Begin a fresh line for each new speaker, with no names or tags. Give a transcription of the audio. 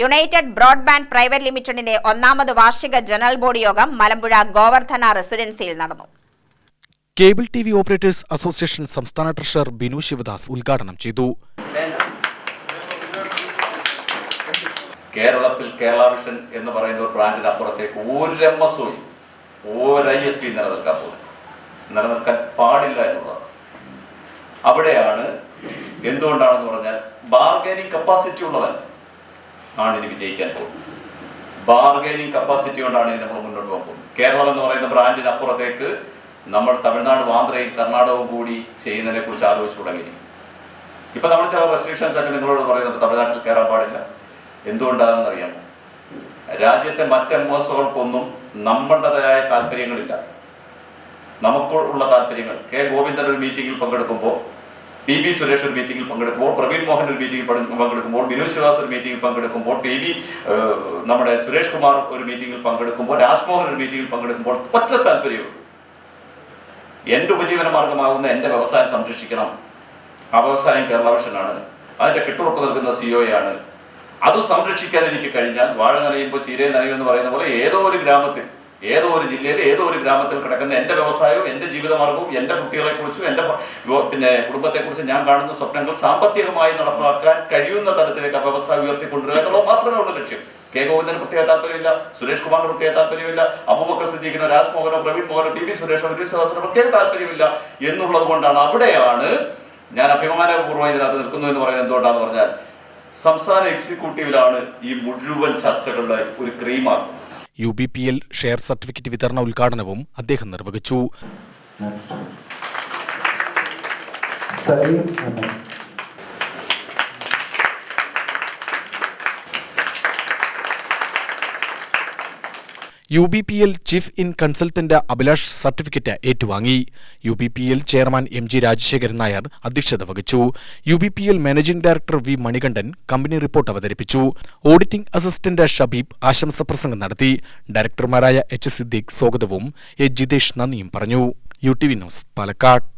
United broadband private ലിമിറ്റഡിന്റെ ഒന്നാമത് വാർഷിക ജനറൽ ബോർഡ് യോഗം മലമ്പുഴ ഗോവർദ്ധന റെസിഡൻസിയിൽ നടന്നു.
Cable T V operators association സംസ്ഥാന ട്രഷറർ ബിനു ശിവദാസ് ഉദ്ഘാടനം ചെയ്തു.
കേരളത്തിൽ കേരള വിഷൻ എന്ന് പറയുന്ന ഒരു ബ്രാൻഡിന് അപ്പുറത്തേക്ക് ഒരു എം എസ് ഒയും ഒരു ഐ എസ് പി നിലനിൽക്കാൻ പോകും നിലനിൽക്കാൻ പാടില്ല എന്നുള്ളതാണ്. അവിടെയാണ് എന്തുകൊണ്ടാണെന്ന് പറഞ്ഞാൽ ബാർഗൈനിങ് കപ്പാസിറ്റി ഉള്ളവൻ ആണ് ഇനി വിജയിക്കാൻ പോകുന്നത്. ബാർഗൈനിങ് കപ്പാസിറ്റി കൊണ്ടാണ് ഇനി നമ്മൾ മുന്നോട്ട് പോകാൻ പോകുന്നത്. കേരളം എന്ന് പറയുന്ന ബ്രാൻഡിന് അപ്പുറത്തേക്ക് നമ്മൾ തമിഴ്നാട് ആന്ധ്രയും കർണാടകവും കൂടി ചെയ്യുന്നതിനെ കുറിച്ച് ആലോചിച്ചു തുടങ്ങി. ഇപ്പൊ നമ്മൾ ചില റെസ്ട്രിക്ഷൻസ് ഒക്കെ നിങ്ങളോട് പറയുന്നത് തമിഴ്നാട്ടിൽ കയറാൻ പാടില്ല. എന്തുകൊണ്ടാണെന്ന് അറിയാമോ? രാജ്യത്തെ മറ്റ് എം എസ് ഒകൾക്കൊന്നും നമ്മുടേതായ താല്പര്യങ്ങളില്ല നമുക്കുള്ള താല്പര്യങ്ങൾ. കെ ഗോവിന്ദൻ ഒരു മീറ്റിംഗിൽ പങ്കെടുക്കുമ്പോൾ പി ബി സുരേഷ് ഒരു മീറ്റിംഗിൽ പങ്കെടുക്കുമ്പോൾ പ്രവീൺ മോഹൻ ഒരു മീറ്റിംഗിൽ പങ്കെ- പങ്കെടുക്കുമ്പോൾ ബിനു ശിവാസ് ഒരു മീറ്റിംഗിൽ പങ്കെടുക്കുമ്പോൾ പി ബി നമ്മുടെ സുരേഷ് കുമാർ ഒരു മീറ്റിംഗിൽ പങ്കെടുക്കുമ്പോൾ രാജ്മോഹൻ ഒരു മീറ്റിംഗിൽ പങ്കെടുക്കുമ്പോൾ ഒറ്റ താല്പര്യമുള്ളൂ. എന്റെ ഉപജീവന മാർഗമാകുന്ന എന്റെ വ്യവസായം സംരക്ഷിക്കണം. ആ വ്യവസായം കേരള വിഷനാണ് അതിന്റെ കെട്ടുറപ്പ് നൽകുന്ന സിഒയാണ് അത് സംരക്ഷിക്കാൻ എനിക്ക് കഴിഞ്ഞാൽ വാഴ നനയുമ്പോൾ ചീരയെ നനയും എന്ന് പറയുന്ന പോലെ ഏതോ ഒരു ഗ്രാമത്തിൽ ഏതോ ഒരു ജില്ലയിൽ ഏതോ ഒരു ഗ്രാമത്തിൽ കിടക്കുന്ന എന്റെ വ്യവസായവും എന്റെ ജീവിതമാർഗവും എന്റെ കുട്ടികളെക്കുറിച്ചും എന്റെ പിന്നെ കുടുംബത്തെക്കുറിച്ചും ഞാൻ കാണുന്ന സ്വപ്നങ്ങൾ സാമ്പത്തികമായി നടപ്പാക്കാൻ കഴിയുന്ന തരത്തിലേക്ക് ആ വ്യവസായം ഉയർത്തിക്കൊണ്ടുവരിക എന്നുള്ളത് മാത്രമേ ഉള്ളൂ ലക്ഷ്യം. കെ ഗോവിന്ദന് പ്രത്യേക താല്പര്യമില്ല സുരേഷ് കുമാറിന് പ്രത്യേക താല്പര്യമില്ല അബൂബക്കർ സിദ്ദീഖിനോ രാജ്മോഹനോ പ്രവീൺ മോഹനോ പി വി സുരേഷോ വിനീത് സഹസിനോ പ്രത്യേക താല്പര്യമില്ല എന്നുള്ളത് കൊണ്ടാണ് അവിടെയാണ് ഞാൻ അഭിമാനപൂർവം ഇതിനകത്ത് നിൽക്കുന്നു എന്ന് പറയുന്നത് എന്തുകൊണ്ടാണെന്ന് പറഞ്ഞാൽ സംസ്ഥാന എക്സിക്യൂട്ടീവിലാണ് ഈ മുഴുവൻ ചർച്ചകളുടെ ഒരു ക്രീമാക്കുന്നത്
U B P L share certificate വിതരണ ഉദ്ഘാടനവും അദ്ദേഹം നിർവഹിച്ചു. U B P L chief in consultant Abhilash certificate ഏറ്റുവാങ്ങി. U B P L chairman M G Rajasekharan Nair അധ്യക്ഷത വഹിച്ചു. U B P L managing director V Manikandan company report അവതരിപ്പിച്ചു. Auditing assistant Shabeeb ആശംസ പ്രസംഗം നടത്തി. ഡയറക്ടർമാരായ എച്ച് സിദ്ദീഖ് സ്വാഗതവും A Jithesh നന്ദിയും പറഞ്ഞു. U T V news Palakkad.